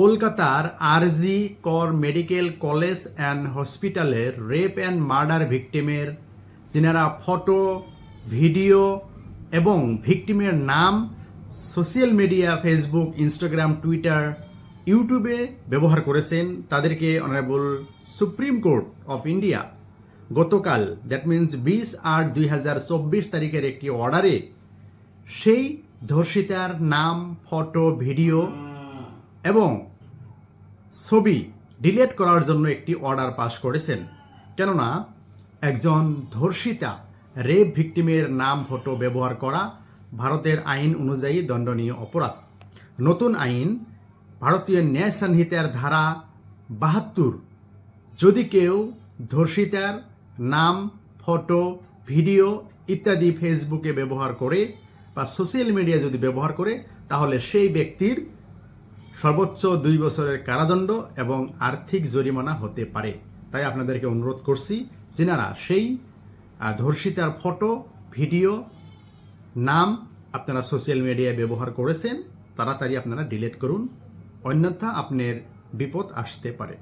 কলকাতার RG Kar medical college and হসপিটালের rape and murder ভিকটিমের, যিনারা ফটো, ভিডিও এবং ভিকটিমের নাম social media, Facebook, Instagram, Twitter, ইউটিউবে ব্যবহার করেছেন তাদেরকে honourable Supreme Court of India. গতকাল দ্যাট মিন্স বিশ আট দুই হাজার চব্বিশ তারিখের একটি অর্ডারে সেই ধর্ষিতার নাম, ফটো, ভিডিও এবং ছবি ডিলিট করার জন্য একটি অর্ডার পাশ করেছেন। কেননা একজন ধর্ষিতা, রেপ ভিকটিমের নাম ফটো ব্যবহার করা ভারতের আইন অনুযায়ী দণ্ডনীয় অপরাধ। নতুন আইন, ভারতীয় ন্যায় সংহিতার ধারা বাহাত্তর। যদি কেউ ধর্ষিতার নাম, ফটো, ভিডিও ইত্যাদি ফেসবুকে ব্যবহার করে বা সোশ্যাল মিডিয়া যদি ব্যবহার করে, তাহলে সেই ব্যক্তির সর্বোচ্চ দুই বছরের কারাদণ্ড এবং আর্থিক জরিমানা হতে পারে। তাই আপনাদেরকে অনুরোধ করছি, যেনারা সেই ধর্ষিতার ফটো, ভিডিও, নাম আপনারা সোশ্যাল মিডিয়ায় ব্যবহার করেছেন, তাড়াতাড়ি আপনারা ডিলিট করুন। অন্যথা আপনার বিপদ আসতে পারে।